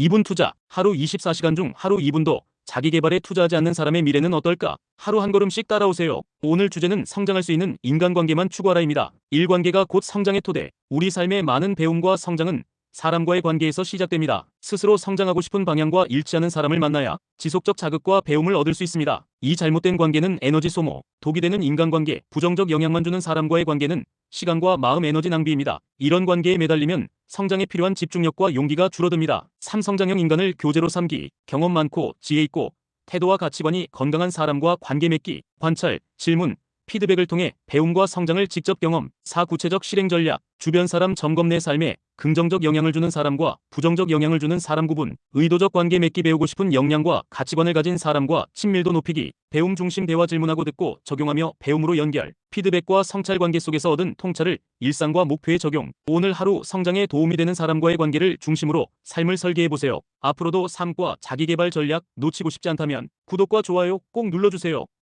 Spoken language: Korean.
2분 투자. 하루 24시간 중 하루 2분도 자기 개발에 투자하지 않는 사람의 미래는 어떨까? 하루 한 걸음씩 따라오세요. 오늘 주제는 성장할 수 있는 인간관계만 추구하라입니다. 일관계가 곧 성장의 토대. 우리 삶의 많은 배움과 성장은 사람과의 관계에서 시작됩니다. 스스로 성장하고 싶은 방향과 일치하는 사람을 만나야 지속적 자극과 배움을 얻을 수 있습니다. 이 잘못된 관계는 에너지 소모, 독이 되는 인간관계, 부정적 영향만 주는 사람과의 관계는 시간과 마음 에너지 낭비입니다. 이런 관계에 매달리면 성장에 필요한 집중력과 용기가 줄어듭니다. 삼성장형 인간을 교재로 삼기, 경험 많고 지혜 있고 태도와 가치관이 건강한 사람과 관계 맺기, 관찰, 질문, 피드백을 통해 배움과 성장을 직접 경험, 사 구체적 실행 전략, 주변 사람 점검 내 삶에 긍정적 영향을 주는 사람과 부정적 영향을 주는 사람 구분, 의도적 관계 맺기 배우고 싶은 역량과 가치관을 가진 사람과 친밀도 높이기, 배움 중심 대화 질문하고 듣고 적용하며 배움으로 연결, 피드백과 성찰 관계 속에서 얻은 통찰을 일상과 목표에 적용, 오늘 하루 성장에 도움이 되는 사람과의 관계를 중심으로 삶을 설계해 보세요. 앞으로도 삶과 자기 개발 전략 놓치고 싶지 않다면 구독과 좋아요 꼭 눌러주세요.